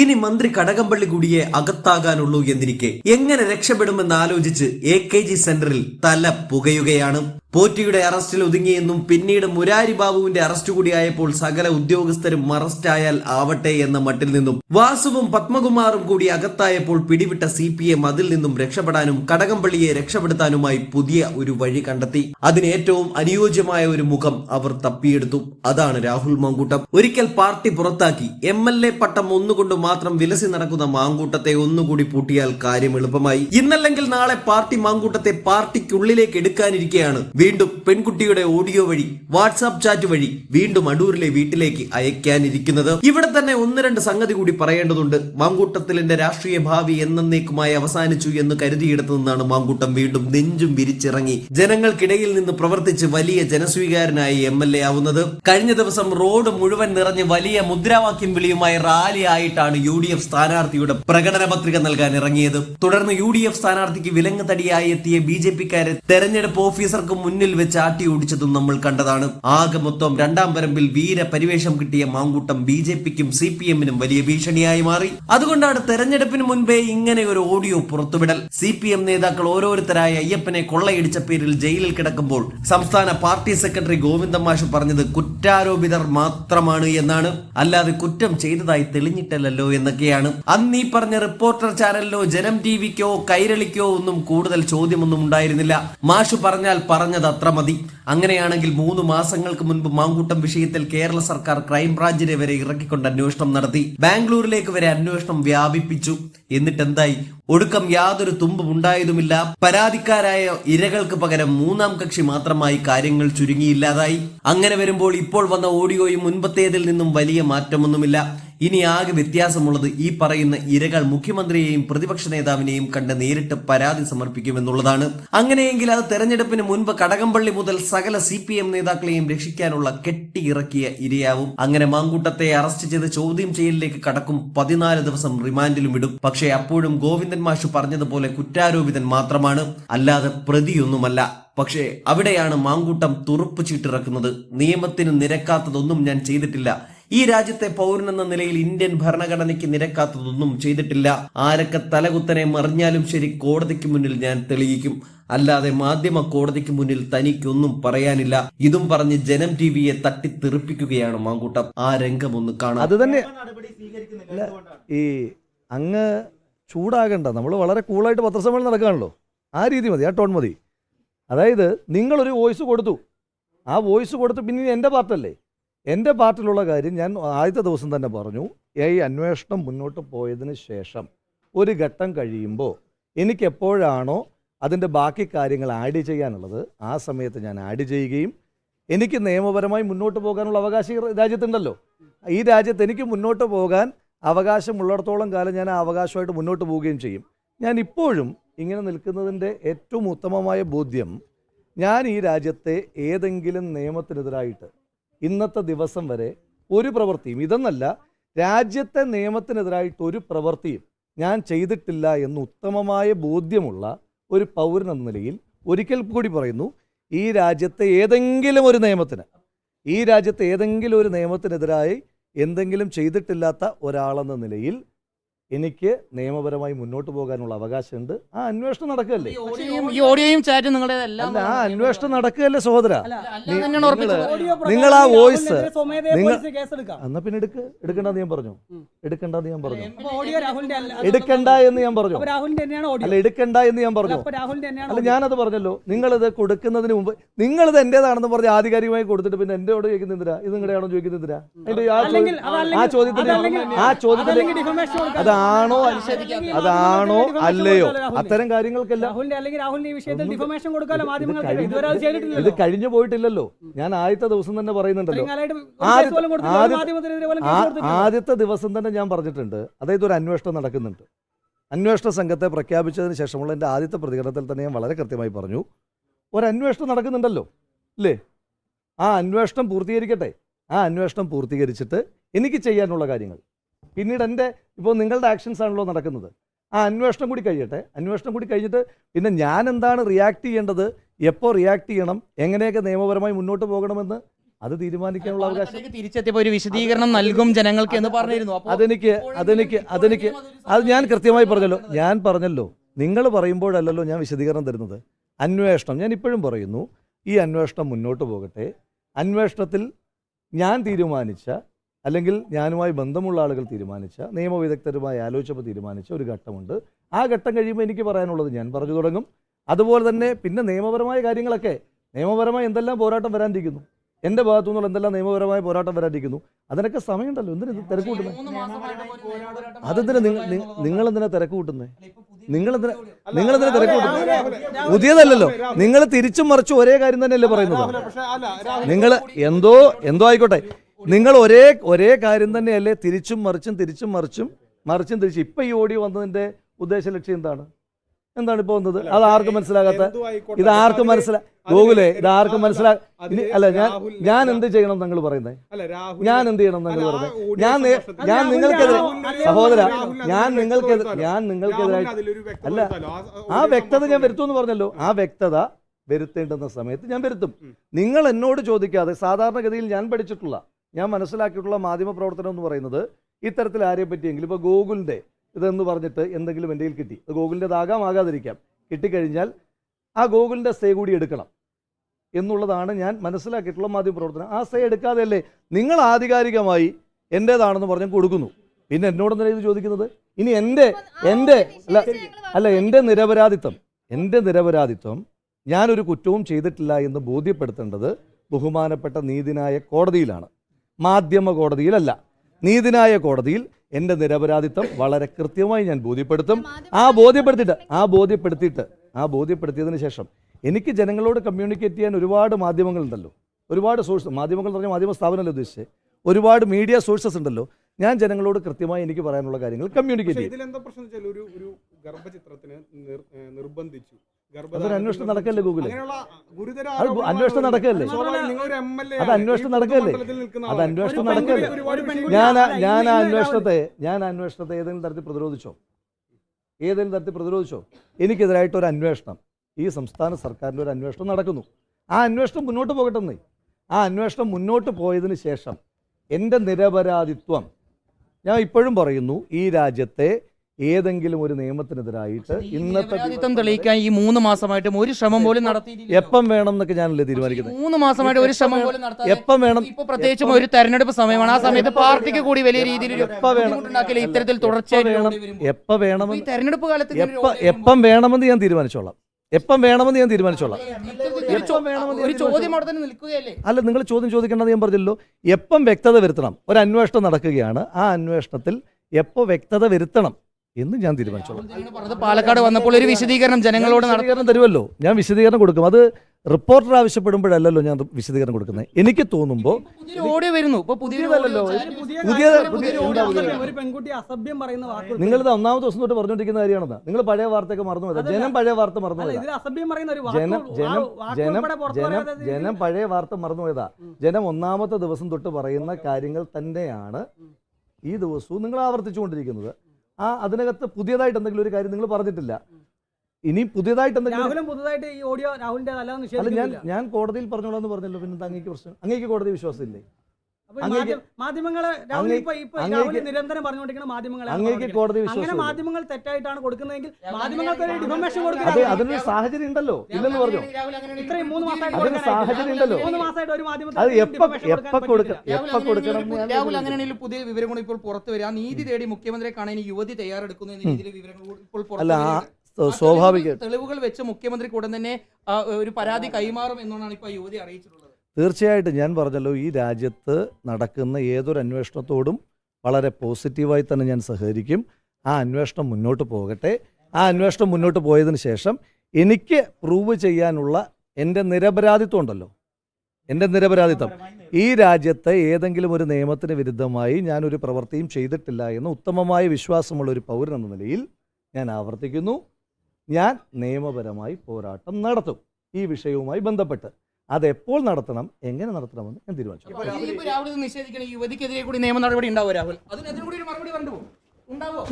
ഇനി മന്ത്രി കടകംപള്ളി കൂടിയേ അകത്താകാനുള്ളൂ എന്നിരിക്കെ എങ്ങനെ രക്ഷപ്പെടുമെന്ന് ആലോചിച്ച് എ കെ ജി സെന്ററിൽ തല പുകയുകയാണ്. പോറ്റിയുടെ അറസ്റ്റിൽ ഒതുങ്ങിയെന്നും പിന്നീട് മുരാരി ബാബുവിന്റെ അറസ്റ്റ് കൂടിയായപ്പോൾ സകല ഉദ്യോഗസ്ഥരും അറസ്റ്റായാൽ ആവട്ടെ എന്ന മട്ടിൽ നിന്നും വാസുവും പത്മകുമാറും കൂടി അകത്തായപ്പോൾ പിടിവിട്ട സി പി എം അതിൽ നിന്നും രക്ഷപ്പെടാനും കടകംപള്ളിയെ രക്ഷപ്പെടുത്താനുമായി പുതിയ ഒരു വഴി കണ്ടെത്തി. അതിന് ഏറ്റവും അനുയോജ്യമായ ഒരു മുഖം അവർ തപ്പിയെടുത്തു. അതാണ് രാഹുൽ മാങ്കൂട്ടം. ഒരിക്കൽ പാർട്ടി പുറത്താക്കി. എം എൽ എ പട്ടം ഒന്നുകൊണ്ട് മാത്രം വിലസി നടക്കുന്ന മാങ്കൂട്ടത്തെ ഒന്നുകൂടി പൂട്ടിയാൽ കാര്യം എളുപ്പമായി. ഇന്നല്ലെങ്കിൽ നാളെ പാർട്ടി മാങ്കൂട്ടത്തെ പാർട്ടിക്കുള്ളിലേക്ക് എടുക്കാനിരിക്കെയാണ് വീണ്ടും പെൺകുട്ടിയുടെ ഓഡിയോ വഴി വാട്സാപ്പ് ചാറ്റ് വഴി വീണ്ടും അടൂരിലെ വീട്ടിലേക്ക് അയക്കാനിരിക്കുന്നത്. ഇവിടെ തന്നെ ഒന്ന് രണ്ട് സംഗതി കൂടി പറയേണ്ടതുണ്ട്. മാങ്കൂട്ടത്തിലിന്റെ രാഷ്ട്രീയ ഭാവി എന്നേക്കുമായി അവസാനിച്ചു എന്ന് കരുതിയിടത്തു നിന്നാണ് മാങ്കൂട്ടം വീണ്ടും നെഞ്ചും വിരിച്ചിറങ്ങി ജനങ്ങൾക്കിടയിൽ നിന്ന് പ്രവർത്തിച്ച് വലിയ ജനസ്വീകാരനായി എം എൽ എ ആവുന്നത്. കഴിഞ്ഞ ദിവസം റോഡ് മുഴുവൻ നിറഞ്ഞ് വലിയ മുദ്രാവാക്യം വിളിയുമായി റാലി ആയിട്ടാണ് യു ഡി എഫ് സ്ഥാനാർത്ഥിയുടെ പ്രകടന പത്രിക നൽകാൻ ഇറങ്ങിയത്. തുടർന്ന് യു ഡി എഫ് സ്ഥാനാർത്ഥിക്ക് വിലങ്ങ് തടിയായി എത്തിയ ബി ജെ പിക്കാരെ തെരഞ്ഞെടുപ്പ് ഓഫീസർക്ക് മുന്നിൽ വെച്ച് ആട്ടി ഓടിച്ചതും നമ്മൾ കണ്ടതാണ്. ആകെ മൊത്തം രണ്ടാം വരമ്പിൽ വീര പരിവേഷം കിട്ടിയ മാങ്കൂട്ടം ബി ജെ പിക്കും സി പി എമ്മിനും വലിയ ഭീഷണിയായി മാറി. അതുകൊണ്ടാണ് തെരഞ്ഞെടുപ്പിന് മുൻപേ ഇങ്ങനെ ഒരു ഓഡിയോ പുറത്തുവിടൽ. സി പി എം നേതാക്കൾ ഓരോരുത്തരായ അയ്യപ്പനെ കൊള്ളയടിച്ച പേരിൽ ജയിലിൽ കിടക്കുമ്പോൾ സംസ്ഥാന പാർട്ടി സെക്രട്ടറി ഗോവിന്ദ മാഷ് പറഞ്ഞത് കുറ്റാരോപിതർ മാത്രമാണ് എന്നാണ്. അല്ലാതെ കുറ്റം ചെയ്തതായി തെളിഞ്ഞിട്ടല്ലോ എന്നൊക്കെയാണ്. അന്ന് ഈ പറഞ്ഞ റിപ്പോർട്ടർ ചാനലിലോ ജനം ടിവിക്കോ കൈരളിക്കോ ഒന്നും കൂടുതൽ ചോദ്യമൊന്നും ഉണ്ടായിരുന്നില്ല. മാഷു പറഞ്ഞാൽ പറഞ്ഞത് അത്ര മതി. അങ്ങനെയാണെങ്കിൽ മൂന്ന് മാസങ്ങൾക്ക് മുൻപ് മാങ്കൂട്ടം വിഷയത്തിൽ കേരള സർക്കാർ ക്രൈംബ്രാഞ്ചിനെ വരെ ഇറക്കിക്കൊണ്ട് അന്വേഷണം നടത്തി. ബാംഗ്ലൂരിലേക്ക് വരെ അന്വേഷണം വ്യാപിപ്പിച്ചു. എന്നിട്ട് എന്തായി ഒടുക്കം യാതൊരു തുമ്പും ഉണ്ടായതുമില്ല. പരാതിക്കാരായ ഇരകൾക്ക് പകരം മൂന്നാം കക്ഷി മാത്രമായി കാര്യങ്ങൾ ചുരുങ്ങിയില്ലാതായി. അങ്ങനെ വരുമ്പോൾ ഇപ്പോൾ വന്ന ഓഡിയോയും മുൻപത്തേതിൽ നിന്നും വലിയ മാറ്റമൊന്നുമില്ല. ഇനി ആകെ വ്യത്യാസമുള്ളത് ഈ പറയുന്ന ഇരകൾ മുഖ്യമന്ത്രിയെയും പ്രതിപക്ഷ നേതാവിനെയും കണ്ട് നേരിട്ട് പരാതി സമർപ്പിക്കുമെന്നുള്ളതാണ്. അങ്ങനെയെങ്കിൽ അത് തെരഞ്ഞെടുപ്പിന് മുൻപ് കടകംപള്ളി മുതൽ സകല സി പി എം നേതാക്കളെയും രക്ഷിക്കാനുള്ള കെട്ടിയിറക്കിയ ഇരയാവും. അങ്ങനെ മാങ്കൂട്ടത്തെ അറസ്റ്റ് ചെയ്ത് ചോദ്യം ചെയ്യലിലേക്ക് കടക്കും പതിനാല് ദിവസം റിമാൻഡിലും ഇടും. പക്ഷേ അപ്പോഴും ഗോവിന്ദൻ മാഷു പറഞ്ഞതുപോലെ കുറ്റാരോപിതൻ മാത്രമാണ്. അല്ലാതെ പ്രതിയൊന്നുമല്ല. പക്ഷേ അവിടെയാണ് മാങ്കൂട്ടം തുറുപ്പ് ചീട്ടിറക്കുന്നത്. നിയമത്തിന് നിരക്കാത്തതൊന്നും ഞാൻ ചെയ്തിട്ടില്ല. ഈ രാജ്യത്തെ പൗരനെന്ന നിലയിൽ ഇന്ത്യൻ ഭരണഘടനയ്ക്ക് നിരക്കാത്തതൊന്നും ചെയ്തിട്ടില്ല. ആരൊക്കെ തലകുത്തനെ മറിഞ്ഞാലും ശരി കോടതിക്ക് മുന്നിൽ ഞാൻ തെളിയിക്കും. അല്ലാതെ മാധ്യമ കോടതിക്ക് മുന്നിൽ തനിക്കൊന്നും പറയാനില്ല. ഇതും പറഞ്ഞ് ജനം ടി വിയെ തട്ടിത്തെറിപ്പിക്കുകയാണ് മാങ്കൂട്ടം. ആ രംഗം ഒന്ന് കാണാം. അത് തന്നെ ഈ അങ്ങ് ചൂടാകണ്ട. നമ്മൾ വളരെ കൂളായിട്ട് പത്രസമ്മേളനം നടക്കുകയാണല്ലോ ആ രീതി മതി ആ ടോൺ മതി. അതായത് നിങ്ങളൊരു വോയിസ് കൊടുത്തു. ആ വോയിസ് കൊടുത്ത് പിന്നെ എന്റെ പാർട്ടല്ലേ? എന്റെ പാർട്ടിലുള്ള കാര്യം ഞാൻ ആദ്യത്തെ ദിവസം തന്നെ പറഞ്ഞു ഈ അന്വേഷണം മുന്നോട്ട് പോയതിന് ശേഷം ഒരു ഘട്ടം കഴിയുമ്പോൾ എനിക്ക് എപ്പോഴാണോ അതിന്റെ ബാക്കി കാര്യങ്ങൾ ആഡ് ചെയ്യാനുള്ളത് ആ സമയത്ത് ഞാൻ ആഡ് ചെയ്യുകയും എനിക്ക് നിയമപരമായി മുന്നോട്ട് പോകാനുള്ള അവകാശം രാജ്യത്തുണ്ടല്ലോ. ഈ രാജ്യത്ത് എനിക്ക് മുന്നോട്ട് പോകാൻ അവകാശമുള്ളിടത്തോളം കാലം ഞാൻ ആ അവകാശമായിട്ട് മുന്നോട്ട് പോവുകയും ചെയ്യും. ഞാൻ ഇപ്പോഴും ഇങ്ങനെ നിൽക്കുന്നതിന്റെ ഏറ്റവും ഉത്തമമായ ബോധ്യം ഞാൻ ഈ രാജ്യത്തെ ഏതെങ്കിലും നിയമത്തിനെതിരായിട്ട് ഇന്നത്തെ ദിവസം വരെ ഒരു പ്രവൃത്തിയും ഇതെന്നല്ല രാജ്യത്തെ നിയമത്തിനെതിരായിട്ട് ഒരു പ്രവൃത്തിയും ഞാൻ ചെയ്തിട്ടില്ല എന്ന് ഉത്തമമായ ബോധ്യമുള്ള ഒരു പൗരൻ എന്ന നിലയിൽ ഒരിക്കൽ കൂടി പറയുന്നു ഈ രാജ്യത്തെ ഏതെങ്കിലും ഒരു നിയമത്തിന് ഈ രാജ്യത്തെ ഏതെങ്കിലും ഒരു നിയമത്തിനെതിരായി എന്തെങ്കിലും ചെയ്തിട്ടില്ലാത്ത ഒരാളെന്ന നിലയിൽ എനിക്ക് നിയമപരമായി മുന്നോട്ട് പോകാനുള്ള അവകാശമുണ്ട്. ആ അന്വേഷണം നടക്കുകയല്ലേ? ഈ ഓഡിയോയും- ചാറ്റും നിങ്ങളുടേതെല്ലാം അല്ല ആ അന്വേഷണം നടക്കുകയല്ലേ സഹോദര? നിങ്ങൾ ആ വോയിസ്. നിങ്ങൾ-. എന്നാ പിന്നെ എടുക്ക് എടുക്കണ്ടെന്ന് ഞാൻ പറഞ്ഞു. എടുക്കണ്ട എടുക്കണ്ടെന്ന് ഞാൻ പറഞ്ഞു. അപ്പൊ ഓഡിയോ രാഹുലിന്റെ അല്ല. എടുക്കണ്ട എന്ന് ഞാൻ പറഞ്ഞു. അപ്പൊ തന്നെയാണ് ഓഡിയോ. അല്ല എടുക്കണ്ട എന്ന് ഞാൻ പറഞ്ഞു. അല്ല. ഞാനത് പറഞ്ഞല്ലോ. നിങ്ങളിത് കൊടുക്കുന്നതിന് മുമ്പ് നിങ്ങളിത് എന്റേതാണെന്ന് പറഞ്ഞ് ആധികാരികമായി കൊടുത്തിട്ട് പിന്നെ എന്റെയോട് ചോദിക്കുന്നില്ല ഇത് നിങ്ങളുടെയാണോ ചോദിക്കുന്നില്ല അതിന്റെ ആ ചോദ്യത്തിന് ആ ചോദ്യത്തിന് അതാ അതാണോ അതാണോ അല്ലയോ. അത്തരം കാര്യങ്ങൾക്കെല്ലാം ഇത് ഇതുവരെ അത് ഇത് കഴിഞ്ഞു പോയിട്ടില്ലല്ലോ. ഞാൻ ആദ്യത്തെ ദിവസം തന്നെ പറയുന്നുണ്ടല്ലോ. ആദ്യത്തെ ദിവസം തന്നെ ഞാൻ പറഞ്ഞിട്ടുണ്ട്. അതായത് ഒരു അന്വേഷണം നടക്കുന്നുണ്ട്. അന്വേഷണ സംഘത്തെ പ്രഖ്യാപിച്ചതിന് ശേഷമുള്ള എന്റെ ആദ്യത്തെ പ്രതികരണത്തിൽ തന്നെ ഞാൻ വളരെ കൃത്യമായി പറഞ്ഞു. ഒരു അന്വേഷണം നടക്കുന്നുണ്ടല്ലോ. അല്ലേ ആ അന്വേഷണം പൂർത്തീകരിക്കട്ടെ. ആ അന്വേഷണം പൂർത്തീകരിച്ചിട്ട് എനിക്ക് ചെയ്യാനുള്ള കാര്യങ്ങൾ. പിന്നീട് എന്റെ ഇപ്പോൾ നിങ്ങളുടെ ആക്ഷൻസ് ആണല്ലോ നടക്കുന്നത്. ആ അന്വേഷണം കൂടി കഴിയട്ടെ. അന്വേഷണം കൂടി കഴിഞ്ഞിട്ട് പിന്നെ ഞാൻ എന്താണ് റിയാക്ട് ചെയ്യേണ്ടത്? എപ്പോൾ റിയാക്ട് ചെയ്യണം? എങ്ങനെയൊക്കെ നിയമപരമായി മുന്നോട്ട് പോകണമെന്ന് അത് തീരുമാനിക്കാനുള്ള അവകാശം. തിരിച്ചെത്തിയപ്പോൾ ഒരു വിശദീകരണം നൽകും ജനങ്ങൾക്ക് എന്ന് പറഞ്ഞിരുന്നു. അതെനിക്ക് അതെനിക്ക് അതെനിക്ക് അത് ഞാൻ കൃത്യമായി പറഞ്ഞല്ലോ. ഞാൻ പറഞ്ഞല്ലോ. നിങ്ങൾ പറയുമ്പോഴല്ലല്ലോ ഞാൻ വിശദീകരണം തരുന്നത്. അന്വേഷണം. ഞാൻ ഇപ്പോഴും പറയുന്നു ഈ അന്വേഷണം മുന്നോട്ട് പോകട്ടെ. അന്വേഷണത്തിൽ ഞാൻ തീരുമാനിച്ച അല്ലെങ്കിൽ ഞാനുമായി ബന്ധമുള്ള ആളുകൾ തീരുമാനിച്ച നിയമവിദഗ്ധരുമായി ആലോചിച്ചപ്പോൾ തീരുമാനിച്ച ഒരു ഘട്ടമുണ്ട്. ആ ഘട്ടം കഴിയുമ്പോൾ എനിക്ക് പറയാനുള്ളത് ഞാൻ പറഞ്ഞു തുടങ്ങും. അതുപോലെ തന്നെ പിന്നെ നിയമപരമായ കാര്യങ്ങളൊക്കെ. നിയമപരമായി എന്തെല്ലാം പോരാട്ടം വരാനിരിക്കുന്നു? എന്റെ ഭാഗത്തു നിന്നുള്ള എന്തെല്ലാം നിയമപരമായ പോരാട്ടം വരാനിരിക്കുന്നു? അതിനൊക്കെ സമയമുണ്ടല്ലോ. എന്തിനു തിരക്ക് കൂട്ടുന്നത് അതെന്തിനാ നിങ്ങൾ എന്തിനാ തിരക്ക് കൂട്ടുന്നത് നിങ്ങൾ നിങ്ങൾ എന്തിനാ തിരക്ക് കൂട്ടുന്നത് പുതിയതല്ലല്ലോ. നിങ്ങൾ തിരിച്ചും മറിച്ചും ഒരേ കാര്യം തന്നെയല്ലേ പറയുന്നത്. നിങ്ങൾ എന്തോ എന്തോ ആയിക്കോട്ടെ. നിങ്ങൾ ഒരേ ഒരേ കാര്യം തന്നെയല്ലേ തിരിച്ചും മറിച്ചും തിരിച്ചും മറിച്ചും മറിച്ചും തിരിച്ചും. ഇപ്പൊ ഈ ഓഡിയോ വന്നതിന്റെ ഉദ്ദേശ ലക്ഷ്യം എന്താണ്? എന്താണ് ഇപ്പൊ വന്നത്? അത് ആർക്കും മനസ്സിലാകാത്ത ഇത് ആർക്കും മനസ്സിലാ ഗോകുലെ ഇത് ആർക്കും മനസ്സിലാ അല്ല ഞാൻ ഞാൻ എന്ത് ചെയ്യണം നിങ്ങൾ പറയുന്നത്? ഞാൻ എന്ത് ചെയ്യണം നിങ്ങൾ പറയുന്നത്? ഞാൻ ഞാൻ നിങ്ങൾക്കെതിരെ സഹോദര ഞാൻ നിങ്ങൾക്കെതിരെ ഞാൻ നിങ്ങൾക്കെതിരായി അതിലൊരു വ്യക്തത അല്ല, ആ- വ്യക്തത ഞാൻ വരുത്തുമെന്ന് പറഞ്ഞല്ലോ. ആ വ്യക്തത വരുത്തേണ്ടുന്ന സമയത്ത് ഞാൻ വരുത്തും. നിങ്ങൾ എന്നോട് ചോദിക്കാതെ സാധാരണഗതിയിൽ ഞാൻ പഠിച്ചിട്ടുള്ള ഞാൻ മനസ്സിലാക്കിയിട്ടുള്ള മാധ്യമ പ്രവർത്തനം എന്ന് പറയുന്നത് ഇത്തരത്തിൽ ആരെ പറ്റിയെങ്കിലും ഇപ്പോൾ ഗൂഗിളിന്റെ ഇതെന്ന് പറഞ്ഞിട്ട് എന്തെങ്കിലും എന്റെ കിട്ടി. അത് ഗൂഗിളിന്റെതാകാം ആകാതിരിക്കാം. കിട്ടിക്കഴിഞ്ഞാൽ ആ ഗൂഗിളിന്റെ സേ കൂടി എടുക്കണം എന്നുള്ളതാണ് ഞാൻ മനസ്സിലാക്കിയിട്ടുള്ള മാധ്യമ പ്രവർത്തനം ആ സേ എടുക്കാതെയല്ലേ നിങ്ങൾ ആധികാരികമായി എന്റേതാണെന്ന് പറഞ്ഞ് കൊടുക്കുന്നു. പിന്നെ എന്നോടെന്തിനാണ് ഇത് ചോദിക്കുന്നത്? ഇനി എന്റെ എന്റെ അല്ല അല്ല എന്റെ നിരപരാധിത്വം എന്റെ നിരപരാധിത്വം ഞാനൊരു കുറ്റവും ചെയ്തിട്ടില്ല എന്ന് ബോധ്യപ്പെടുത്തേണ്ടത് ബഹുമാനപ്പെട്ട നീതിനായ കോടതിയിലാണ്. മാധ്യമ കോടതിയിലല്ല നീതിനായ കോടതിയിൽ എന്റെ നിരപരാധിത്വം വളരെ കൃത്യമായി ഞാൻ ബോധ്യപ്പെടുത്തും. ആ ബോധ്യപ്പെടുത്തിയിട്ട് ആ ബോധ്യപ്പെടുത്തിയിട്ട് ആ ബോധ്യപ്പെടുത്തിയതിന് ശേഷം എനിക്ക് ജനങ്ങളോട് കമ്മ്യൂണിക്കേറ്റ് ചെയ്യാൻ ഒരുപാട് മാധ്യമങ്ങളുണ്ടല്ലോ. ഒരുപാട് സോഴ്സ് മാധ്യമങ്ങൾ പറഞ്ഞാൽ മാധ്യമ സ്ഥാപനമല്ല ഉദ്ദേശിച്ചത് ഒരുപാട് മീഡിയ സോഴ്സസ് ഉണ്ടല്ലോ. ഞാൻ ജനങ്ങളോട് കൃത്യമായി എനിക്ക് പറയാനുള്ള കാര്യങ്ങൾ കമ്മ്യൂണിക്കേറ്റ് ചെയ്യും. ഇതിലെന്താ പ്രശ്നം വെച്ചാൽ ഒരു ഒരു ഗർഭചിത്രത്തിന് നിർബന്ധിച്ചു. അതൊരു അന്വേഷണം നടക്കല്ലേ ഗൂഗിൾ അങ്ങനെയുള്ള ഗുരുതര അത് അന്വേഷണം. നടക്കല്ലേ? നിങ്ങൾ ഒരു MLA അത് അന്വേഷണം നടക്കല്ലേ? അത് അന്വേഷണം നടക്കല്ലേ? ഞാൻ ഞാൻ ആ അന്വേഷണത്തെ ഞാൻ അന്വേഷണത്തെ ഏതെങ്കിലും തരത്തിൽ പ്രതിരോധിച്ചോ ഏതെങ്കിലും തരത്തിൽ പ്രതിരോധിച്ചോ എനിക്കെതിരായിട്ട് ഒരു അന്വേഷണം ഈ സംസ്ഥാന സർക്കാരിന്റെ ഒരു അന്വേഷണം നടക്കുന്നു ആ അന്വേഷണം മുന്നോട്ട് പോകട്ടെ എന്നേ. ആ അന്വേഷണം മുന്നോട്ട് പോയതിന് ശേഷം എന്റെ നിരപരാധിത്വം ഞാൻ ഇപ്പോഴും പറയുന്നു ഈ രാജ്യത്തെ ഏതെങ്കിലും ഒരു നിയമത്തിനെതിരായിട്ട് ഇന്നത്തെ തെളിയിക്കാൻ ഈ മൂന്ന് മാസമായിട്ട് ഒരു ശ്രമം പോലും നടത്തി എപ്പം വേണം എന്നൊക്കെ ഞാനല്ലേ തീരുമാനിക്കുന്നത്? മൂന്ന് മാസമായിട്ട് ഒരു ശ്രമം പോലും എപ്പം വേണം ഇപ്പൊ പ്രത്യേകിച്ചും ഒരു തെരഞ്ഞെടുപ്പ് സമയമാണ്. ആ സമയത്ത് പാർട്ടിക്ക് കൂടി വലിയ രീതിയിൽ ഇത്തരത്തിൽ എപ്പം വേണം എപ്പം വേണമെന്ന് തെരഞ്ഞെടുപ്പ് കാലത്ത് ഒരു എപ്പ വേണമെന്ന് ഞാൻ തീരുമാനിച്ചോളാം. എപ്പം വേണമെന്ന് ഞാൻ തീരുമാനിച്ചോളാം. അല്ല നിങ്ങൾ ചോദ്യം ചോദിക്കേണ്ടത് ഞാൻ പറഞ്ഞല്ലോ. എപ്പം വ്യക്തത വരുത്തണം? ഒരു അന്വേഷണം നടക്കുകയാണ്. ആ അന്വേഷണത്തിൽ എപ്പോൾ വ്യക്തത വരുത്തണം? എന്ന് ഞാൻ തീരുമാനിച്ചോളാം. പാലക്കാട് വന്നപ്പോൾ ഒരു വിശദീകരണം ജനങ്ങളോട് വിശദീകരണം തരുമല്ലോ. ഞാൻ വിശദീകരണം കൊടുക്കും. അത് റിപ്പോർട്ടർ ആവശ്യപ്പെടുമ്പോഴല്ലോ ഞാൻ വിശദീകരണം കൊടുക്കുന്നത്. എനിക്ക് തോന്നുമ്പോൾ ഓഡിയോ വരുന്നു. ഇപ്പൊ പുതിയതല്ലല്ലോ. ഇത് പുതിയ നിങ്ങളിത് ഒന്നാമത്തെ ദിവസം തൊട്ട് പറഞ്ഞുകൊണ്ടിരിക്കുന്ന കാര്യമാണെന്നാ. നിങ്ങൾ പഴയ വാർത്തയൊക്കെ മറന്നു പോയത്. ജനം പഴയ വാർത്ത മറന്നു അല്ല പോയതാ. അസഭ്യം പറയുന്ന ഒരു ജനം വാക്ക് ജനം ജനം ജനം ജനം പഴയ വാർത്ത മറന്നു പോയതാ. ജനം ഒന്നാമത്തെ ദിവസം തൊട്ട് പറയുന്ന കാര്യങ്ങൾ തന്നെയാണ് ഈ ദിവസവും നിങ്ങൾ ആവർത്തിച്ചുകൊണ്ടിരിക്കുന്നത്. ആ അതിനകത്ത് പുതിയതായിട്ട് എന്തെങ്കിലും ഒരു കാര്യം നിങ്ങൾ പറഞ്ഞിട്ടില്ല. ഇനി പുതിയതായിട്ട് എന്തെങ്കിലും പുതുതായിട്ട് ഈ ഓഡിയോ രാഹുലിന്റെ അല്ലാതെ അല്ല ഞാൻ ഞാൻ കോടതിയിൽ പറഞ്ഞോളാന്ന് പറഞ്ഞല്ലോ പിന്നെ അങ്ങേക്ക് പ്രശ്നം? അങ്ങേക്ക് കോടതി വിശ്വാസമില്ലേ? മാധ്യമങ്ങളെ നിരന്തരം പറഞ്ഞുകൊണ്ടിരിക്കുന്ന മാധ്യമങ്ങളെ അങ്ങനെ മാധ്യമങ്ങൾ തെറ്റായിട്ടാണ് കൊടുക്കുന്നതെങ്കിൽ മാധ്യമങ്ങൾക്ക് ഡിഫമേഷൻ അതിനൊരു സാഹചര്യം ഉണ്ടല്ലോ. ഇല്ലെന്ന് പറഞ്ഞു? ഇത്രയും മൂന്ന് മാസമായിട്ട് അതിന് സാഹചര്യം ഉണ്ടല്ലോ. മൂന്ന് മാസമായിട്ട് ഒരു രാഹുൽ. അങ്ങനെയാണെങ്കിൽ പുതിയ വിവരങ്ങൾ ഇപ്പോൾ പുറത്തു വരിക നീതി തേടി മുഖ്യമന്ത്രിയെ കാണാൻ ഇനി യുവതി തയ്യാറെടുക്കുന്നു എന്ന രീതിയിൽ വിവരങ്ങൾ ഇപ്പോൾ പുറത്തു സ്വാഭാവിക. തെളിവുകൾ- തെളിവുകൾ വെച്ച് മുഖ്യമന്ത്രിക്ക് ഉടൻ തന്നെ ഒരു പരാതി കൈമാറും എന്നാണ് ഇപ്പൊ യുവതി അറിയിച്ചിട്ടുള്ളത്. തീർച്ചയായിട്ടും ഞാൻ പറഞ്ഞല്ലോ ഈ രാജ്യത്ത് നടക്കുന്ന ഏതൊരു അന്വേഷണത്തോടും വളരെ പോസിറ്റീവായി തന്നെ ഞാൻ സഹകരിക്കും. ആ അന്വേഷണം മുന്നോട്ട് പോകട്ടെ. ആ അന്വേഷണം മുന്നോട്ട് പോയതിന് ശേഷം എനിക്ക് പ്രൂവ് ചെയ്യാനുള്ള എന്റെ നിരപരാധിത്വം ഉണ്ടല്ലോ. എന്റെ നിരപരാധിത്വം. ഈ രാജ്യത്തെ ഏതെങ്കിലും ഒരു നിയമത്തിന് വിരുദ്ധമായി ഞാനൊരു പ്രവൃത്തിയും ചെയ്തിട്ടില്ല എന്ന് ഉത്തമമായ വിശ്വാസമുള്ള ഒരു പൗരൻ എന്ന നിലയിൽ ഞാൻ ആവർത്തിക്കുന്നു. ഞാൻ നിയമപരമായി പോരാട്ടം നടത്തും. ഈ വിഷയവുമായി ബന്ധപ്പെട്ട്. അതെപ്പോൾ നടത്തണം എങ്ങനെ നടത്തണമെന്ന് ഞാൻ തീരുമാനിച്ചു. യുവതിക്കെതിരെ കൂടി നിയമ നടപടി ഉണ്ടാവും രാഹുൽ? അതിനെതിരെ കൂടി ഒരു മറുപടി കണ്ടുപോകും ഉണ്ടാവോ?